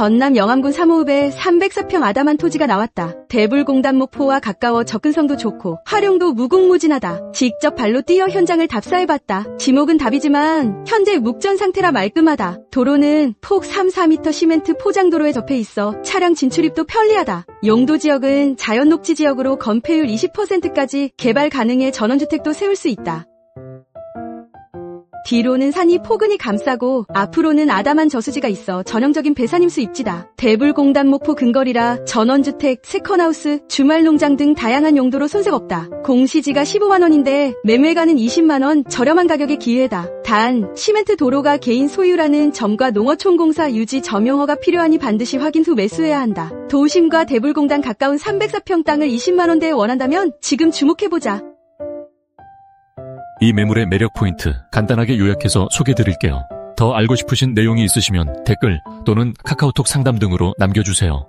전남 영암군 삼호읍에 304평 아담한 토지가 나왔다. 대불공단 목포와 가까워 접근성도 좋고 활용도 무궁무진하다. 직접 발로 뛰어 현장을 답사해봤다. 지목은 답이지만 현재 묵전 상태라 말끔하다. 도로는 폭 3, 4m 시멘트 포장도로에 접해 있어 차량 진출입도 편리하다. 용도 지역은 자연 녹지 지역으로 건폐율 20%까지 개발 가능해 전원주택도 세울 수 있다. 뒤로는 산이 포근히 감싸고 앞으로는 아담한 저수지가 있어 전형적인 배산임수 입지다. 대불공단 목포 근거리라 전원주택, 세컨하우스, 주말농장 등 다양한 용도로 손색 없다. 공시지가 15만원인데 매매가는 20만원 저렴한 가격의 기회다. 단 시멘트 도로가 개인 소유라는 점과 농어촌공사 유지 점용허가 필요하니 반드시 확인 후 매수해야 한다. 도심과 대불공단 가까운 304평 땅을 20만원대에 원한다면 지금 주목해보자. 이 매물의 매력 포인트 간단하게 요약해서 소개해 드릴게요. 더 알고 싶으신 내용이 있으시면 댓글 또는 카카오톡 상담 등으로 남겨주세요.